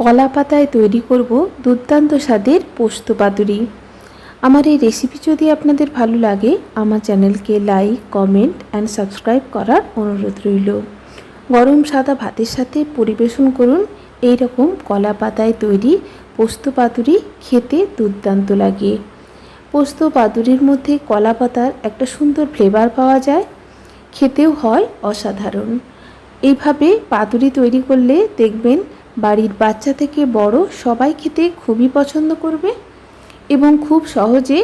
কলা পাতায় তৈরি করব দুর্দান্ত স্বাদের পোস্ত পাতুরি। আমার এই রেসিপি যদি আপনাদের ভালো লাগে, আমার চ্যানেলকে লাইক কমেন্ট অ্যান্ড সাবস্ক্রাইব করার অনুরোধ রইল। গরম সাদা ভাতের সাথে পরিবেশন করুন। এই রকম কলা পাতায় তৈরি পোস্ত পাতুরি খেতে দুর্দান্ত লাগে। পোস্ত পাতুরির মধ্যে কলা পাতার একটা সুন্দর ফ্লেভার পাওয়া যায়। খেতেও হয় অসাধারণ। এইভাবে পাতুরি তৈরি করলে দেখবেন বাড়ির বাচ্চা থেকে বড় সবাই খেতে খুবই পছন্দ করবে এবং খুব সহজে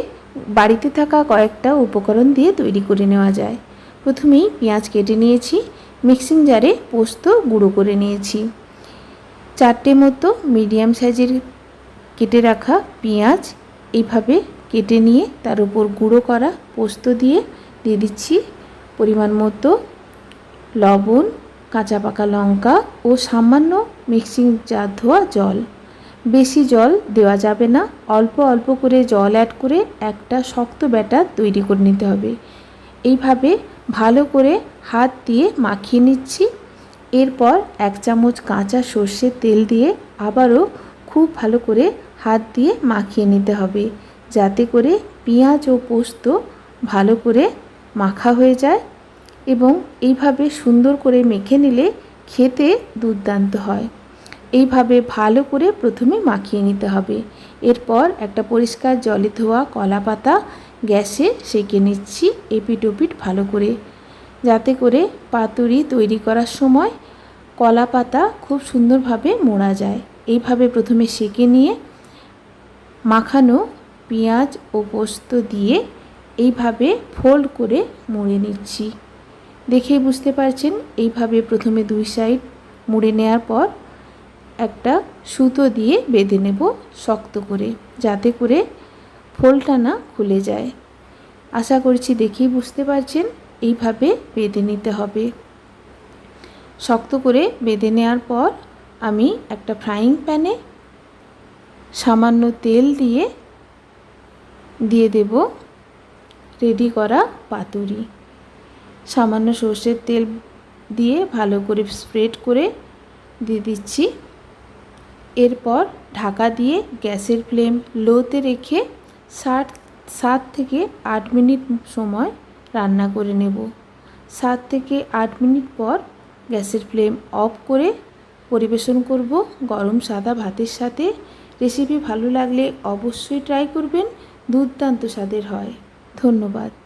বাড়িতে থাকা কয়েকটা উপকরণ দিয়ে তৈরি করে নেওয়া যায়। প্রথমেই পেঁয়াজ কেটে নিয়েছি, মিক্সিং জারে পোস্ত গুঁড়ো করে নিয়েছি। চারটে মতো মিডিয়াম সাইজের কেটে রাখা পেঁয়াজ এইভাবে কেটে নিয়ে তার উপর গুঁড়ো করা পোস্ত দিয়ে দিয়ে দিচ্ছি। পরিমাণ মতো লবণ কাঁচা পাকা লঙ্কা ও সামান্য মিক্সিং জার ধোয়া জল। বেশি জল দেওয়া যাবে না। অল্প অল্প করে জল অ্যাড করে একটা শক্ত ব্যাটার তৈরি করে নিতে হবে। এইভাবে ভালো করে হাত দিয়ে মাখিয়ে নিচ্ছি। এরপর এক চামচ কাঁচা সর্ষের তেল দিয়ে আবারও খুব ভালো করে হাত দিয়ে মাখিয়ে নিতে হবে। যাতে করে পেঁয়াজ ও পোস্ত ভালো করে মাখা হয়ে যায়। এবং এইভাবে সুন্দর করে মেখে নিলে খেতে দুর্দান্ত হয়। এইভাবে ভালো করে প্রথমে মাখিয়ে নিতে হবে। এরপর একটা পরিষ্কার জলে ধোয়া কলা পাতা গ্যাসে সেঁকে নিচ্ছি এপিট ওপিট ভালো করে। যাতে করে পাতুরি তৈরি করার সময় কলা পাতা খুব সুন্দরভাবে মোড়া যায়। এইভাবে প্রথমে সেঁকে নিয়ে মাখানো পেঁয়াজ ও পোস্ত দিয়ে এইভাবে ফোল্ড করে মুড়ে নিচ্ছি। দেখেই বুঝতে পারছেন, এইভাবে প্রথমে দুই সাইড মুড়ে নেওয়ার পর একটা সুতো দিয়ে বেঁধে নেব শক্ত করে, যাতে করে ফোলটা না খুলে যায়। আশা করছি দেখেই বুঝতে পারছেন, এইভাবে বেঁধে নিতে হবে। শক্ত করে বেঁধে নেওয়ার পর আমি একটা ফ্রাইং প্যানে সামান্য তেল দিয়ে দিয়ে দেব রেডি করা পাতুরি। সামান্য সর্ষের তেল দিয়ে ভালো করে স্প্রেড করে দিয়ে দিচ্ছি। এরপর ঢাকা দিয়ে গ্যাসের ফ্লেম লোতে রেখে ষাট সাত থেকে আট মিনিট সময় রান্না করে নেব। সাত থেকে আট মিনিট পর গ্যাসের ফ্লেম অফ করে পরিবেশন করব গরম সাদা ভাতের সাথে। রেসিপি ভালো লাগলে অবশ্যই ট্রাই করবেন, দুর্দান্ত স্বাদের হয়। ধন্যবাদ।